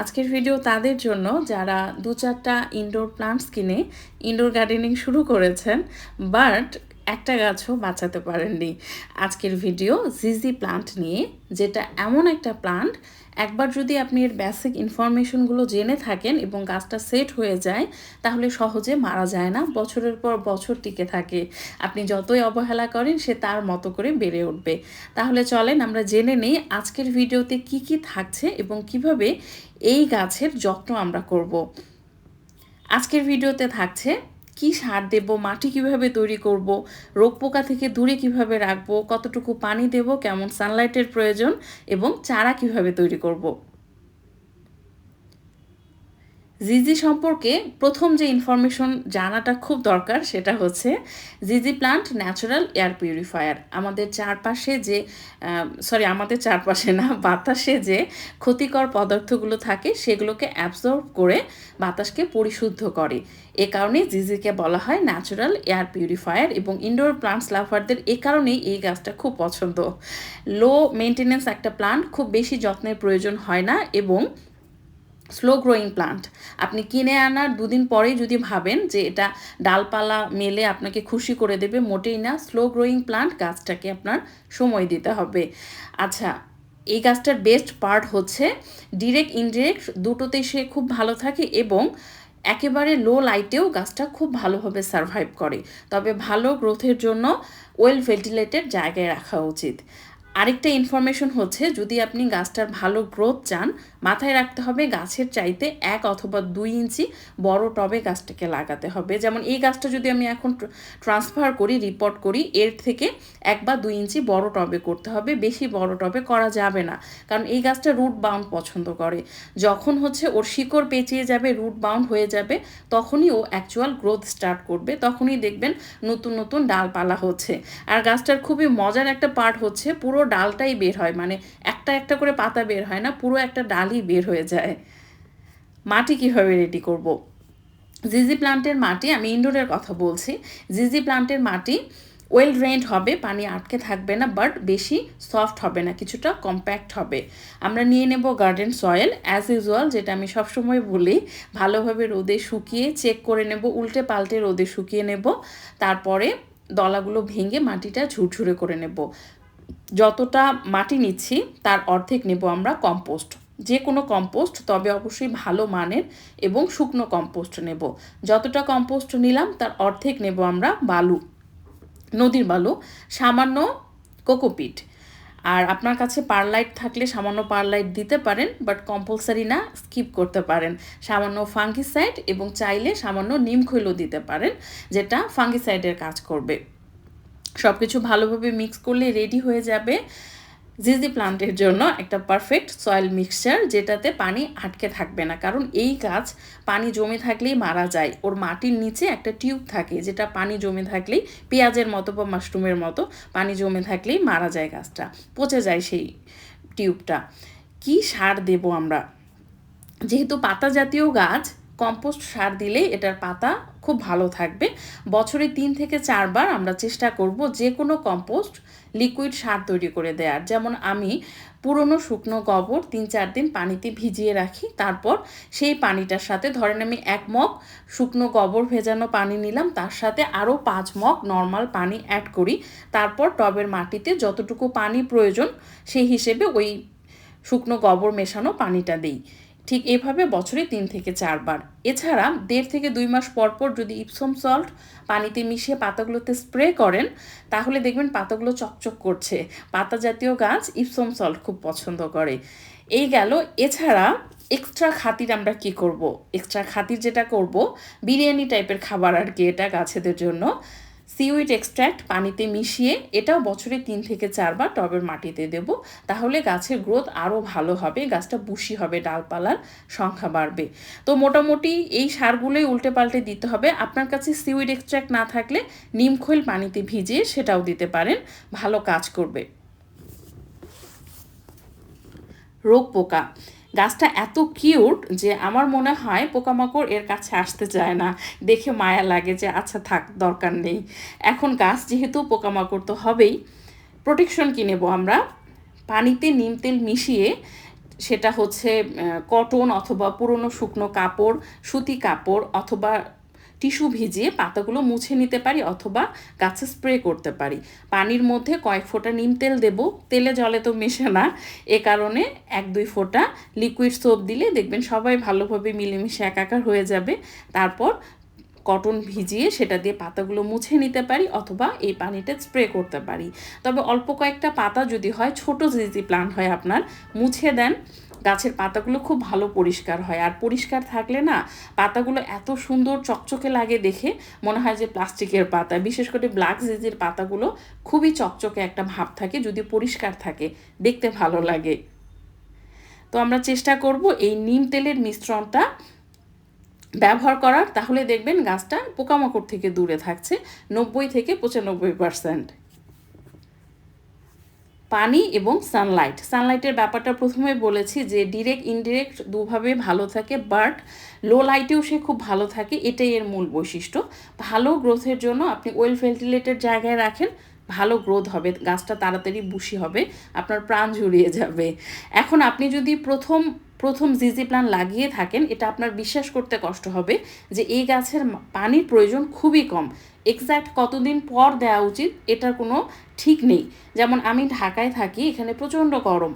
আজকের ভিডিও তাদের জন্য যারা দু চারটা ইনডোর প্লান্টস কিনে ইনডোর গার্ডেনিং শুরু করেছেন বাট একটা গাছও বাঁচাতে পারেননি। আজকের ভিডিও জিজি প্লান্ট নিয়ে, যেটা এমন একটা প্লান্ট একবার যদি আপনি এর বেসিক ইনফরমেশনগুলো জেনে থাকেন এবং গাছটা সেট হয়ে যায়, তাহলে সহজে মারা যায় না, বছরের পর বছর টিকে থাকে। আপনি যতই অবহেলা করেন, সে তার মতো করে বেড়ে উঠবে। তাহলে চলেন আমরা জেনে নেই আজকের ভিডিওতে কি কি থাকছে এবং কীভাবে এই গাছের যত্ন আমরা করব। আজকের ভিডিওতে থাকছে কি সার দেব, মাটি কীভাবে তৈরি করব, রোগ পোকা থেকে দূরে কীভাবে রাখব, কতটুকু পানি দেব, কেমন সানলাইটের প্রয়োজন এবং চারা কীভাবে তৈরি করব। জিজি সম্পর্কে প্রথম যে ইনফরমেশন জানাটা খুব দরকার সেটা হচ্ছে, জিজি প্লান্ট ন্যাচারাল এয়ার পিউরিফায়ার আমাদের চারপাশে যে সরি আমাদের চারপাশে না, বাতাসে যে ক্ষতিকর পদার্থগুলো থাকে সেগুলোকে অ্যাবজর্ব করে বাতাসকে পরিশুদ্ধ করে। এ কারণে জিজিকে বলা হয় ন্যাচারাল এয়ার পিউরিফায়ার এবং ইনডোর প্লান্টস লাভারদের এ কারণেই এই গাছটা খুব পছন্দ। লো মেনটেনেন্স একটা প্লান্ট খুব বেশি যত্নের প্রয়োজন হয় না এবং স্লো গ্রোয়িং প্লান্ট আপনি কিনে আনার দুদিন পরেই যদি ভাবেন যে এটা ডালপালা মেলে আপনাকে খুশি করে দেবে, মোটেই না। স্লো গ্রোয়িং প্লান্ট গাছটাকে আপনার সময় দিতে হবে। আচ্ছা এই গাছটার বেস্ট পার্ট হচ্ছে ডিরেক্ট ইনডিরেক্ট দুটোতেই সে খুব ভালো থাকে এবং একেবারে লো লাইটেও গাছটা খুব ভালোভাবে সারভাইভ করে। তবে ভালো গ্রোথের জন্য ওয়েল ভেন্টিলেটেড জায়গায় রাখা উচিত। আরেকটা ইনফরমেশন হচ্ছে, যদি আপনি গাছটার ভালো গ্রোথ চান, মাথায় রাখতে হবে গাছের চাইতে এক অথবা দুই ইঞ্চি বড় টবে গাছটাকে লাগাতে হবে। যেমন এই গাছটা যদি আমি এখন ট্রান্সফার করি রিপোর্ট করি, এর থেকে এক বা দুই ইঞ্চি বড় টবে করতে হবে। বেশি বড় টবে করা যাবে না, কারণ এই গাছটা রুট বাউন্ড পছন্দ করে। যখন হচ্ছে ওর শিকড় পেঁচিয়ে যাবে রুট বাউন্ড হয়ে যাবে, তখনই ও অ্যাকচুয়াল গ্রোথ স্টার্ট করবে, তখনই দেখবেন নতুন নতুন ডালপালা হচ্ছে। আর গাছটার খুবই মজার একটা পার্ট হচ্ছে, পুরো ডালটাই বের হয় মানে একটা একটা করে পাতা বের হয় না, পুরো একটা ডালই বের হয়ে যায়। মাটি কীভাবে রেডি করব। জিজি প্লান্টের মাটি, আমি ইনডোরের কথা বলছি জিজি প্লান্টের মাটি ওয়েল ড্রেন্ড হবে, পানি আটকে থাকবে না বাট বেশি সফট হবে না, কিছুটা কম্প্যাক্ট হবে। আমরা নিয়ে নেব গার্ডেন সয়েল অ্যাজ ইউজুয়াল যেটা আমি সবসময় বলি, ভালোভাবে রোদে শুকিয়ে চেক করে নেব, উল্টে পাল্টে রোদে শুকিয়ে নেব, তারপরে দলাগুলো ভেঙে মাটিটা ঝুরঝুরে করে নেব। যতটা মাটি নিচ্ছি, তার অর্ধেক নেব আমরা কম্পোস্ট যে কোনো কম্পোস্ট তবে অবশ্যই ভালো মানের এবং শুকনো কম্পোস্ট নেব। যতটা কম্পোস্ট নিলাম, তার অর্ধেক নেব আমরা বালু, নদীর বালু, সামান্য কোকোপিট আর আপনার কাছে পারলাইট থাকলে সামান্য পারলাইট দিতে পারেন বাট কম্পালসারি না স্কিপ করতে পারেন। সামান্য ফাঙ্গিসাইড এবং চাইলে সামান্য নিম খৈলও দিতে পারেন, যেটা ফাঙ্গিসাইডের কাজ করবে। সব কিছু ভালোভাবে মিক্স করলে রেডি হয়ে যাবে জিজি প্লান্টের জন্য একটা পারফেক্ট সয়েল মিক্সচার যেটাতে পানি আটকে থাকবে না। কারণ এই গাছ পানি জমে থাকলেই মারা যায়। ওর মাটির নিচে একটা টিউব থাকে যেটা পানি জমে থাকলেই, পেঁয়াজের মতো বা মাশরুমের মতো পানি জমে থাকলেই মারা যায় গাছটা। পচে যায় সেই টিউবটা কি সার দেব আমরা? যেহেতু পাতা জাতীয় গাছ কম্পোস্ট সার দিলে এটার পাতা খুব ভালো থাকবে। বছরে তিন থেকে চারবার আমরা চেষ্টা করব যে কোনো কম্পোস্ট লিকুইড সার তৈরি করে দেওয়ার যেমন আমি পুরনো শুকনো গোবর তিন চার দিন পানিতে ভিজিয়ে রাখি, তারপর সেই পানিটার সাথে ধরেন আমি এক মগ শুকনো গোবর ভেজানো পানি নিলাম, তার সাথে আরও পাঁচ মগ নর্মাল পানি অ্যাড করি, তারপর টবের মাটিতে যতটুকু পানি প্রয়োজন সেই হিসেবে ওই শুকনো গোবর মেশানো পানিটা দিই। ঠিক এভাবে বছরে তিন থেকে চারবার। এছাড়া দেড় থেকে দুই মাস পর পর যদি ইপসম সল্ট পানিতে মিশিয়ে পাতাগুলোতে স্প্রে করেন, তাহলে দেখবেন পাতাগুলো চকচক করছে। পাতা জাতীয় গাছ ইপসম সল্ট খুব পছন্দ করে। এই গেল। এছাড়া এক্সট্রা খাতির আমরা কি করব? এক্সট্রা খাতির যেটা করব, বিরিয়ানি টাইপের খাবার আর কি এটা গাছেদের জন্য। সিউইট এক্সট্র্যাক্ট পানিতে মিশিয়ে এটাও বছরে তিন থেকে চারবার টবের মাটিতে দেব। তাহলে গাছের গ্রোথ আরও ভালো হবে, গাছটা বুশি হবে, ডালপালার সংখ্যা বাড়বে। তো মোটামুটি এই সারগুলোই উল্টে পাল্টে দিতে হবে। আপনার কাছে সিউইড এক্সট্র্যাক্ট না থাকলে নিমখৈল পানিতে ভিজিয়ে সেটাও দিতে পারেন। ভালো কাজ করবে। রোগ পোকা। গাছটা এত কিউট যে আমার মনে হয় পোকামাকড় এর কাছে আসতে চায় না। দেখে মায়া লাগে যে আচ্ছা থাক, দরকার নেই। এখন গাছ যেহেতু পোকামাকড় তো হবেই প্রোটেকশন কি নেব আমরা? পানিতে নিম তেল মিশিয়ে সেটা হচ্ছে কটন অথবা পুরনো শুকনো কাপড়, সুতি কাপড় অথবা টিস্যু ভিজিয়ে পাতাগুলো মুছে নিতে পারি অথবা গাছে স্প্রে করতে পারি। পানির মধ্যে কয়েক ফোঁটা নিম তেল দেব। তেলে জলে তো মেশে না। এ কারণে এক দুই ফোঁটা লিকুইড সোপ দিলে দেখবেন সবাই ভালোভাবে মিলেমিশে একাকার হয়ে যাবে। তারপর কটন ভিজিয়ে সেটা দিয়ে পাতাগুলো মুছে নিতে পারি অথবা এই পানিটা স্প্রে করতে পারি। তবে অল্প কয়েকটা পাতা যদি হয়, ছোট যদি প্লান্ট হয় আপনার, মুছে দেন। গাছের পাতাগুলো খুব ভালো পরিষ্কার হয়। আর পরিষ্কার থাকলে না, পাতাগুলো এত সুন্দর চকচকে লাগে দেখে মনে হয় যে প্লাস্টিকের পাতা। বিশেষ করে ব্ল্যাক জিজির পাতাগুলো খুবই চকচকে একটা ভাব থাকে, যদি পরিষ্কার থাকে, দেখতে ভালো লাগে। তো আমরা চেষ্টা করব এই নিম তেলের মিশ্রণটা ব্যবহার করার। তাহলে দেখবেন গাছটা পোকামাকড় থেকে দূরে থাকছে, নব্বই থেকে পঁচানব্বই পারসেন্ট পানি এবং সানলাইট সানলাইটের ব্যাপারটা প্রথমে বলেছি যে ডিরেক্ট ইনডিরেক্ট দুভাবে ভালো থাকে বাট লো লাইটেও সে খুব ভালো থাকে, এটাই এর মূল বৈশিষ্ট্য। ভালো গ্রোথের জন্য আপনি ওয়েল ভেন্টিলেটেড জায়গায় রাখেন, ভালো গ্রোথ হবে, গাছটা তাড়াতাড়ি বুশি হবে, আপনার প্রাণ জুড়িয়ে যাবে। এখন আপনি যদি প্রথম প্রথম জিজি প্লান লাগিয়ে থাকেন, এটা আপনার বিশ্বাস করতে কষ্ট হবে যে এই গাছের পানির প্রয়োজন খুবই কম। এক্স্যাক্ট কতদিন পর দেওয়া উচিত, এটার কোনো ঠিক নেই। যেমন আমি ঢাকায় থাকি, এখানে প্রচণ্ড গরম।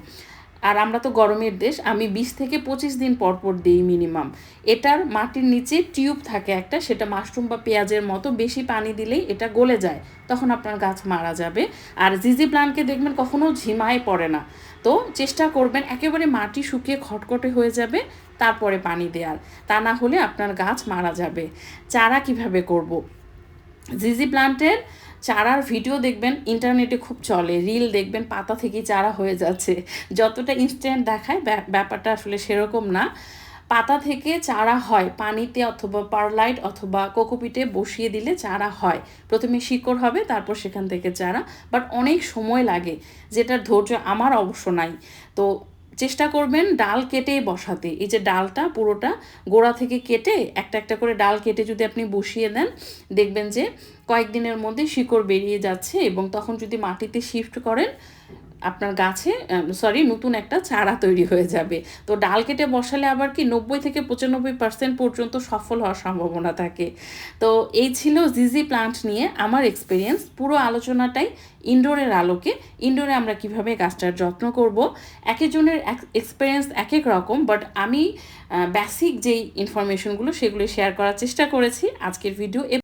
আর আমরা তো গরমের দেশ, আমি বিশ থেকে পঁচিশ দিন পর পর দিই মিনিমাম এটার মাটির নিচে টিউব থাকে একটা, সেটা মাশরুম বা পেঁয়াজের মতো বেশি পানি দিলেই এটা গলে যায়। তখন আপনার গাছ মারা যাবে। আর জিজি প্লান্টকে দেখবেন কখনো ঝিমায় পড়ে না। তো চেষ্টা করবেন একেবারে মাটি শুকিয়ে খটখটে হয়ে যাবে, তারপরে পানি দেওয়ার তা না হলে আপনার গাছ মারা যাবে। চারা কীভাবে করব। জিজি প্লান্টের চারার ভিডিও দেখবেন ইন্টারনেটে খুব চলে রিল দেখবেন, পাতা থেকে চারা হয়ে যাচ্ছে। যতটা ইনস্ট্যান্ট দেখায় ব্যাপারটা আসলে সেরকম না। পাতা থেকে চারা হয়, পানিতে অথবা পারলাইট অথবা কোকোপিটে বসিয়ে দিলে চারা হয়। প্রথমে শিকড় হবে, তারপর সেখান থেকে চারা। বাট অনেক সময় লাগে, যেটার ধৈর্য আমার অবশ্য নাই। তো চেষ্টা করবেন ডাল কেটে বসাতে। এই যে ডালটা পুরোটা গোড়া থেকে কেটে একটা একটা করে ডাল কেটে যদি আপনি বসিয়ে দেন, দেখবেন যে কয়েকদিনের মধ্যে শিকড় বেরিয়ে যাচ্ছে এবং তখন যদি মাটিতে শিফট করেন আপনার গাছে সরি নতুন একটা চারা তৈরি হয়ে যাবে। তো ডাল কেটে বসালে আবার কি নব্বই থেকে পঁচানব্বই পার্সেন্ট পর্যন্ত সফল হওয়ার সম্ভাবনা থাকে। তো এই ছিল জিজি প্লান্ট নিয়ে আমার এক্সপিরিয়েন্স পুরো আলোচনাটাই ইনডোরের আলোকে। ইনডোরে আমরা কীভাবে গাছটার যত্ন করব? এক একজনের এক্সপিরিয়েন্স এক এক রকম বাট আমি বেসিক যেই ইনফরমেশনগুলো সেগুলো শেয়ার করার চেষ্টা করেছি। আজকের ভিডিও